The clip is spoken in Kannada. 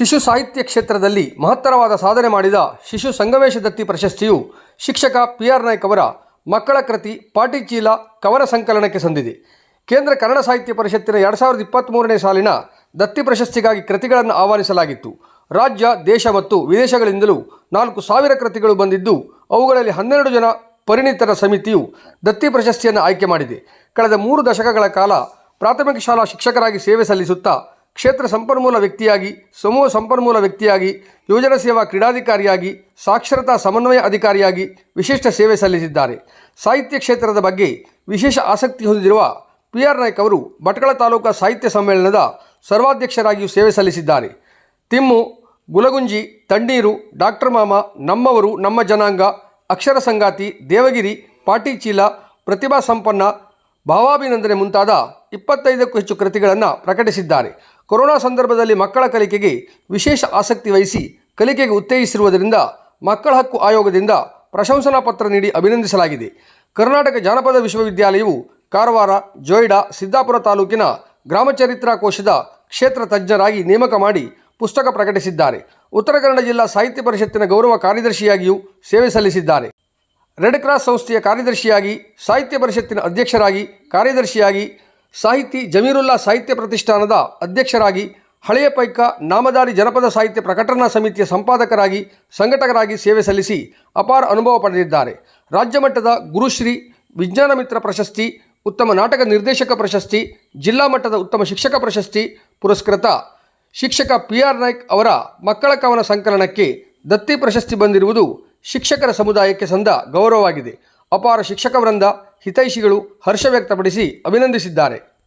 ಶಿಶು ಸಾಹಿತ್ಯ ಕ್ಷೇತ್ರದಲ್ಲಿ ಮಹತ್ತರವಾದ ಸಾಧನೆ ಮಾಡಿದ ಶಿಶು ಸಂಗಮೇಶ ದತ್ತಿ ಪ್ರಶಸ್ತಿಯು ಶಿಕ್ಷಕ ಪಿ ಆರ್ ನಾಯ್ಕ್ ಅವರ ಮಕ್ಕಳ ಕೃತಿ ಪಾಟಿಚೀಲ ಕವನ ಸಂಕಲನಕ್ಕೆ ಸಂದಿದೆ. ಕೇಂದ್ರ ಕನ್ನಡ ಸಾಹಿತ್ಯ ಪರಿಷತ್ತಿನ ಎರಡು ಸಾವಿರದ ಇಪ್ಪತ್ತ್ಮೂರನೇ ಸಾಲಿನ ದತ್ತಿ ಪ್ರಶಸ್ತಿಗಾಗಿ ಕೃತಿಗಳನ್ನು ಆಹ್ವಾನಿಸಲಾಗಿತ್ತು. ರಾಜ್ಯ, ದೇಶ ಮತ್ತು ವಿದೇಶಗಳಿಂದಲೂ ನಾಲ್ಕು ಸಾವಿರ ಕೃತಿಗಳು ಬಂದಿದ್ದು, ಅವುಗಳಲ್ಲಿ ಹನ್ನೆರಡು ಜನ ಪರಿಣಿತರ ಸಮಿತಿಯು ದತ್ತಿ ಪ್ರಶಸ್ತಿಯನ್ನು ಆಯ್ಕೆ ಮಾಡಿದೆ. ಕಳೆದ ಮೂರು ದಶಕಗಳ ಕಾಲ ಪ್ರಾಥಮಿಕ ಶಾಲಾ ಶಿಕ್ಷಕರಾಗಿ ಸೇವೆ ಸಲ್ಲಿಸುತ್ತಾ ಕ್ಷೇತ್ರ ಸಂಪನ್ಮೂಲ ವ್ಯಕ್ತಿಯಾಗಿ, ಸಮೂಹ ಸಂಪನ್ಮೂಲ ವ್ಯಕ್ತಿಯಾಗಿ ಯೋಜನಾ ಸೇವಾ ಕ್ರೀಡಾಧಿಕಾರಿಯಾಗಿ, ಸಾಕ್ಷರತಾ ಸಮನ್ವಯ ಅಧಿಕಾರಿಯಾಗಿ ವಿಶಿಷ್ಟ ಸೇವೆ ಸಲ್ಲಿಸಿದ್ದಾರೆ. ಸಾಹಿತ್ಯ ಕ್ಷೇತ್ರದ ಬಗ್ಗೆ ವಿಶೇಷ ಆಸಕ್ತಿ ಹೊಂದಿರುವ ಪಿ ಆರ್ ನಾಯ್ಕ್ ಅವರು ಭಟ್ಕಳ ತಾಲೂಕಾ ಸಾಹಿತ್ಯ ಸಮ್ಮೇಳನದ ಸರ್ವಾಧ್ಯಕ್ಷರಾಗಿಯೂ ಸೇವೆ ಸಲ್ಲಿಸಿದ್ದಾರೆ. ತಿಮ್ಮು, ಗುಲಗುಂಜಿ, ತಣ್ಣೀರು, ಡಾಕ್ಟರ್ ಮಾಮ, ನಮ್ಮವರು, ನಮ್ಮ ಜನಾಂಗ, ಅಕ್ಷರ ಸಂಗಾತಿ, ದೇವಗಿರಿ, ಪಾಟೀಚೀಲ, ಪ್ರತಿಭಾ ಸಂಪನ್ನ, ಭಾವಾಭಿನಂದನೆ ಮುಂತಾದ ಇಪ್ಪತ್ತೈದಕ್ಕೂ ಹೆಚ್ಚು ಕೃತಿಗಳನ್ನು ಪ್ರಕಟಿಸಿದ್ದಾರೆ. ಕೊರೋನಾ ಸಂದರ್ಭದಲ್ಲಿ ಮಕ್ಕಳ ಕಲಿಕೆಗೆ ವಿಶೇಷ ಆಸಕ್ತಿ ವಹಿಸಿ ಕಲಿಕೆಗೆ ಉತ್ತೇಜಿಸಿರುವುದರಿಂದ ಮಕ್ಕಳ ಹಕ್ಕು ಆಯೋಗದಿಂದ ಪ್ರಶಂಸನಾ ಪತ್ರ ನೀಡಿ ಅಭಿನಂದಿಸಲಾಗಿದೆ. ಕರ್ನಾಟಕ ಜಾನಪದ ವಿಶ್ವವಿದ್ಯಾಲಯವು ಕಾರವಾರ, ಜೋಯಿಡಾ, ಸಿದ್ದಾಪುರ ತಾಲೂಕಿನ ಗ್ರಾಮಚರಿತ್ರಾ ಕೋಶದ ಕ್ಷೇತ್ರ ತಜ್ಞರಾಗಿ ನೇಮಕ ಮಾಡಿ ಪುಸ್ತಕ ಪ್ರಕಟಿಸಿದ್ದಾರೆ. ಉತ್ತರ ಕನ್ನಡ ಜಿಲ್ಲಾ ಸಾಹಿತ್ಯ ಪರಿಷತ್ತಿನ ಗೌರವ ಕಾರ್ಯದರ್ಶಿಯಾಗಿಯೂ ಸೇವೆ ಸಲ್ಲಿಸಿದ್ದಾರೆ. ರೆಡ್ ಕ್ರಾಸ್ ಸಂಸ್ಥೆಯ ಕಾರ್ಯದರ್ಶಿಯಾಗಿ, ಸಾಹಿತ್ಯ ಪರಿಷತ್ತಿನ ಅಧ್ಯಕ್ಷರಾಗಿ, ಕಾರ್ಯದರ್ಶಿಯಾಗಿ ಸಾಹಿತಿ ಜಮೀರುಲ್ಲಾ ಸಾಹಿತ್ಯ ಪ್ರತಿಷ್ಠಾನದ ಅಧ್ಯಕ್ಷರಾಗಿ ಹಳೆಯ ಪೈಕ ನಾಮದಾರಿ ಜನಪದ ಸಾಹಿತ್ಯ ಪ್ರಕಟಣಾ ಸಮಿತಿಯ ಸಂಪಾದಕರಾಗಿ ಸಂಘಟಕರಾಗಿ ಸೇವೆ ಸಲ್ಲಿಸಿ ಅಪಾರ ಅನುಭವ ಪಡೆದಿದ್ದಾರೆ. ರಾಜ್ಯ ಮಟ್ಟದ ಗುರುಶ್ರೀ ವಿಜ್ಞಾನ ಮಿತ್ರ ಪ್ರಶಸ್ತಿ, ಉತ್ತಮ ನಾಟಕ ನಿರ್ದೇಶಕ ಪ್ರಶಸ್ತಿ, ಜಿಲ್ಲಾ ಮಟ್ಟದ ಉತ್ತಮ ಶಿಕ್ಷಕ ಪ್ರಶಸ್ತಿ ಪುರಸ್ಕೃತ. ಶಿಕ್ಷಕ ಪಿ ಆರ್ ನಾಯ್ಕ್ ಅವರ ಮಕ್ಕಳ ಕವನ ಸಂಕಲನಕ್ಕೆ ದತ್ತಿ ಪ್ರಶಸ್ತಿ ಬಂದಿರುವುದು ಶಿಕ್ಷಕರ ಸಮುದಾಯಕ್ಕೆ ಸಂದ ಗೌರವವಾಗಿದೆ. ಅಪಾರ ಶಿಕ್ಷಕ ವೃಂದ ಹಿತೈಷಿಗಳು ಹರ್ಷ ವ್ಯಕ್ತಪಡಿಸಿ ಅಭಿನಂದಿಸಿದ್ದಾರೆ.